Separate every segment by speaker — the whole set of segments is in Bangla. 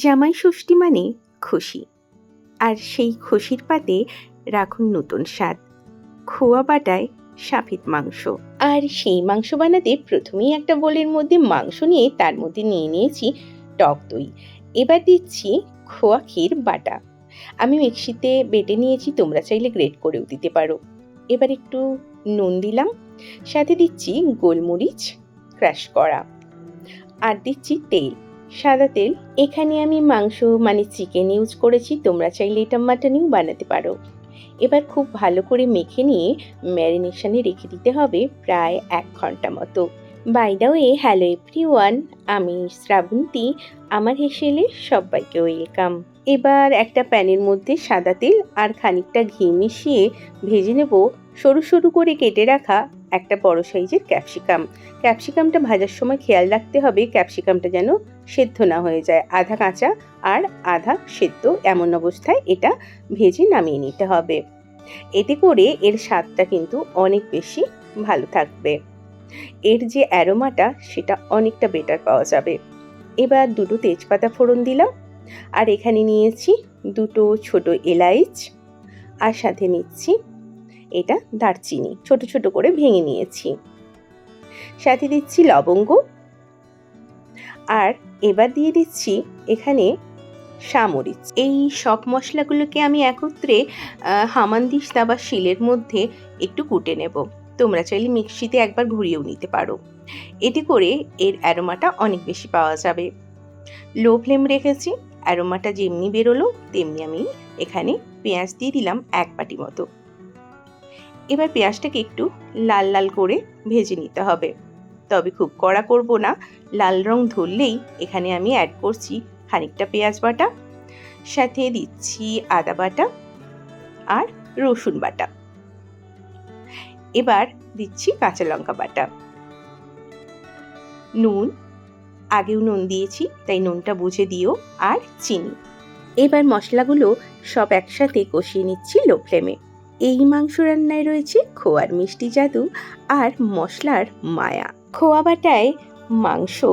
Speaker 1: জামাই ষষ্ঠী মানে খুশি। আর সেই খুশির পাতে রাখুন নতুন স্বাদ। খোয়া বাটায় সাফিত মাংস। আর সেই মাংস বানাতে প্রথমেই একটা বোলের মধ্যে মাংস নিয়ে তার মধ্যে নিয়ে নিয়েছি টক দই। এবার দিচ্ছি খোয়া ক্ষীর বাটা। আমি মিক্সিতে বেটে নিয়েছি, তোমরা চাইলে গ্রেট করেও দিতে পারো। এবার একটু নুন দিলাম। সাথে দিচ্ছি গোলমরিচ ক্রাশ করা। আর দিচ্ছি তেল। সাদা তেল। এখানে আমি মাংস মানে চিকেন ইউজ করেছি। তোমরা চাইলে এটা মাটনেও বানাতে পারো। এবার খুব ভালো করে মেখে নিয়ে ম্যারিনেশনে রেখে দিতে হবে প্রায় এক ঘণ্টা মতো। By the way hello everyone আমি শ্রাবন্তী। আমার হেসেলে সবাইকে ওয়েলকাম এবার একটা প্যানের মধ্যে সাদা তেল আর খানিকটা ঘি মিশিয়ে ভেজে নেব। সরু সরু করে কেটে রাখা একটা বড় সাইজের ক্যাপসিকাম। ক্যাপসিকামটা ভাজার সময় খেয়াল রাখতে হবে ক্যাপসিকামটা যেন সেদ্ধ না হয়ে যায়। আধা কাঁচা আর আধা সেদ্ধ এমন অবস্থায় এটা ভেজে নামিয়ে নিতে হবে। এতে করে এর স্বাদটা কিন্তু অনেক বেশি ভালো থাকবে। এর যে অ্যারোমাটা সেটা অনেকটা বেটার পাওয়া যাবে। এবার দুটো তেজপাতা ফোড়ন দিলাম। আর এখানে নিয়েছি দুটো ছোট এলাইচ। আর সাথে নিচ্ছি এটা দারচিনি। ছোট ছোট করে ভেঙে নিয়েছি। সাথে দিচ্ছি লবঙ্গ। আর এবার দিয়ে দিচ্ছি এখানে সামরিচ এই সব মশলাগুলোকে আমি একত্রে হামানদিস্তা বা শিলের মধ্যে একটু কুটে নেব। তোমরা চাইলে মিক্সিতে একবার ঘুরিয়েও নিতে পারো। এতে করে এর অ্যারোমাটা অনেক বেশি পাওয়া যাবে। লো ফ্লেম রেখেছি। অ্যারোমাটা যেমনি বেরোলো, তেমনি আমি এখানে পেঁয়াজ দিয়ে দিলাম এক বাটি মতো। এবার পেঁয়াজটাকে একটু লাল লাল করে ভেজে নিতে হবে। তবে খুব কড়া করব না, লাল রং ধরলেই এখানে আমি অ্যাড করছি খানিকটা পেঁয়াজ বাটা, সাথে দিচ্ছি আদা বাটা আর রসুন বাটা। এবার দিচ্ছি কাঁচা লঙ্কা বাটা। নুন, আগেও নুন দিয়েছি, তাই নুনটা বুঝে দিও আর চিনি। এবার মশলাগুলো সব একসাথে কষিয়ে নিচ্ছি লো ফ্লেমে। এই মাংস রান্নায় রয়েছে খোয়ার মিষ্টি জাদু আর মশলার মায়া। খোয়া বাটায় মাংস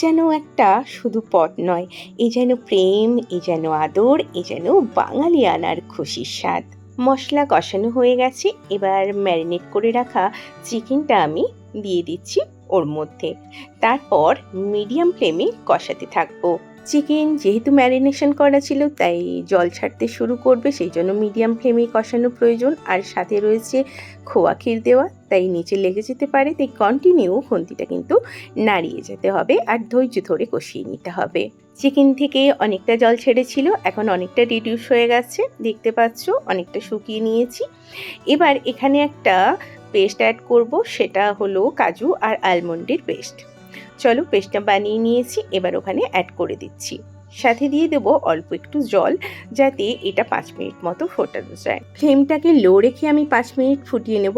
Speaker 1: যেন একটা শুধু পদ নয়, এ যেন প্রেম, এ যেন আদর, এ যেন বাঙালি আনার খুশির স্বাদ। মশলা কষানো হয়ে গেছে, এবার ম্যারিনেট করে রাখা চিকেনটা আমি দিয়ে দিচ্ছি ওর মধ্যে। তারপর মিডিয়াম ফ্লেমে কষাতে থাকব। চিকেন যেহেতু ম্যারিনেশন করা ছিল, তাই জল ছাড়তে শুরু করবে। সেই জন্য মিডিয়াম ফ্লেমে কষানো প্রয়োজন। আর সাথে রয়েছে খোয়া ক্ষীর দেওয়া, তাই নিচে লেগে যেতে পারে। তাই কন্টিনিউ খুন্তিটা কিন্তু নাড়িয়ে যেতে হবে আর ধৈর্য ধরে কষিয়ে নিতে হবে। চিকেন থেকে অনেকটা জল ছেড়েছিল, এখন অনেকটা রিডিউস হয়ে গেছে। দেখতে পাচ্ছ, অনেকটা শুকিয়ে নিয়েছি। এবার এখানে একটা পেস্ট অ্যাড করব, সেটা হলো কাজু আর আলমন্ডের পেস্ট চলো পেস্টটা বানিয়ে নিয়েছি, এবার ওখানে অ্যাড করে দিচ্ছি। সাথে দিয়ে দেবো অল্প একটু জল, যাতে এটা পাঁচ মিনিট মতো ফোটানো যায়। ফ্লেমটাকে লো রেখে আমি পাঁচ মিনিট ফুটিয়ে নেব।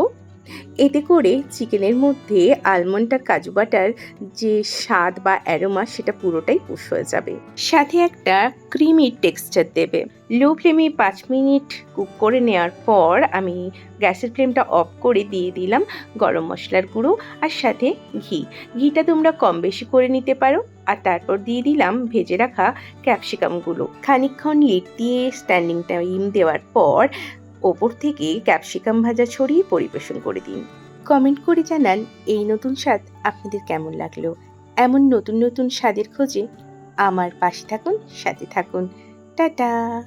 Speaker 1: এতে করে চিকেনের মধ্যে আলমন্ড আর কাজু বাটার যে স্বাদ বা অ্যারোমা সেটা পুরোটাই পুশ হয়ে যাবে। সাথে একটা ক্রিমি টেক্সচার দেবে। লো ফ্লেমে পাঁচ মিনিট কুক করে নেওয়ার পর আমি গ্যাসের ফ্লেমটা অফ করে দিয়ে দিলাম গরম মশলার গুঁড়ো আর সাথে ঘি। ঘিটা তোমরা কম বেশি করে নিতে পারো আর তারপর দিয়ে দিলাম ভেজে রাখা ক্যাপসিকামগুলো খানিকক্ষণ লিড দিয়ে স্ট্যান্ডিং টাইম দেওয়ার পর ওপর থেকে ক্যাপসিকাম ভাজা ছড়িয়ে পরিবেশন করে দিন। কমেন্ট করে জানান, এই নতুন স্বাদ আপনাদের কেমন লাগল? এমন নতুন নতুন স্বাদের খোঁজে আমার পাশে থাকুন, সাথে থাকুন। টাটা!